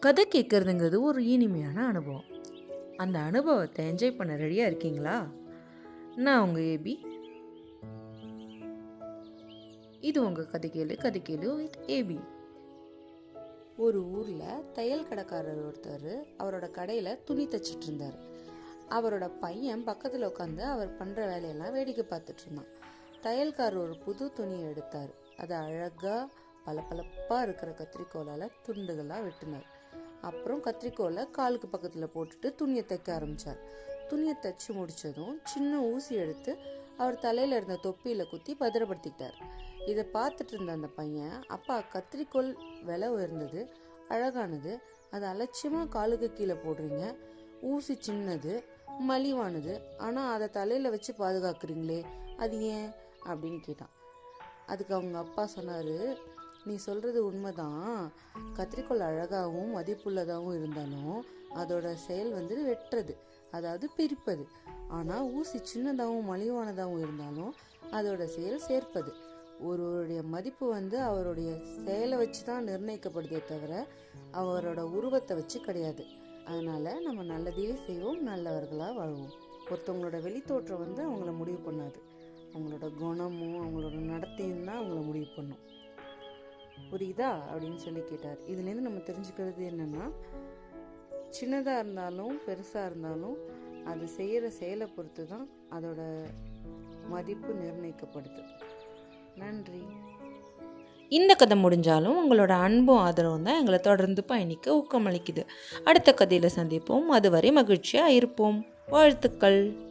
கதை கேட்குறதுங்கிறது ஒரு இனிமையான அனுபவம். அந்த அனுபவத்தை என்ஜாய் பண்ண ரெடியாக இருக்கீங்களா? நான் உங்கள் ஏபி இது உங்கள் கதை கேளு கதை கேளு வித் ஏபி ஒரு ஊரில் தையல் கடைக்காரர் ஒருத்தர் அவரோட கடையில் துணி தைச்சிட்டு இருந்தார் அவரோட பையன் பக்கத்தில் உட்காந்து அவர் பண்ணுற வேலையெல்லாம் வேடிக்கை பார்த்துட்டு இருந்தான் தையல்காரர் ஒரு புது துணியை எடுத்தார். அதை அழகாக பளபளப்பாக இருக்கிற கத்திரிக்கோலால் துண்டுகளாக வெட்டினார். அப்புறம் கத்திரிக்கோலை காலுக்கு பக்கத்தில் போட்டுட்டு துணியை தைக்க ஆரம்பித்தார் துணியை தைச்சி முடித்ததும் சின்ன ஊசி எடுத்து அவர் தலையில் இருந்த தொப்பியில் குத்தி பத்திரப்படுத்திக்கிட்டார். இதை பார்த்துட்டு இருந்த அந்த பையன் அப்பா கத்திரிக்கோல் விலை உயர்ந்தது அழகானது அதை அலட்சியமாக காலுக்கு கீழே போடுறீங்க. ஊசி சின்னது மலிவானது ஆனால் அதை தலையில் வச்சு பாதுகாக்கிறீங்களே அது ஏன்? அப்படின்னு கேட்டான். அதுக்கு அவங்க அப்பா சொன்னார் நீ சொல்கிறது உண்மைதான். கத்திரிக்கோல் அழகாகவும் மதிப்புள்ளதாகவும் இருந்தாலும் அதோட செயல் வந்து வெட்டுறது அதாவது பிரிப்பது. ஆனால் ஊசி சின்னதாகவும் மலிவானதாகவும் இருந்தாலும் அதோட செயல் சேர்ப்பது. ஒருவருடைய மதிப்பு வந்து அவருடைய செயலை வச்சு தான் நிர்ணயிக்கப்படுதே தவிர அவரோட உருவத்தை வச்சு கிடையாது. அதனால் நம்ம நல்லதையே செய்வோம் நல்லவர்களாக வாழ்வோம். ஒருத்தவங்களோட வெளித்தோற்றம் வந்து அவங்கள முடிவு பண்ணாது. அவங்களோட குணமும் அவங்களோட நடத்தையும் தான் அவங்கள முடிவு பண்ணும். புரியுதா அப்படின்னு சொல்லி கேட்டார். இதுலேருந்து நம்ம தெரிஞ்சுக்கிறது என்னென்னா சின்னதாக இருந்தாலும் பெருசாக இருந்தாலும் அது செய்கிற செயலை பொறுத்து தான் அதோட மதிப்பு நிர்ணயிக்கப்படுது. நன்றி. இந்த கதை முடிஞ்சாலும் உங்களோட அன்பும் ஆதரவும் தான் எங்களை தொடர்ந்து பயணிக்க ஊக்கமளிக்குது. அடுத்த கதையில் சந்திப்போம். அதுவரை மகிழ்ச்சியாக இருப்போம். வாழ்த்துக்கள்.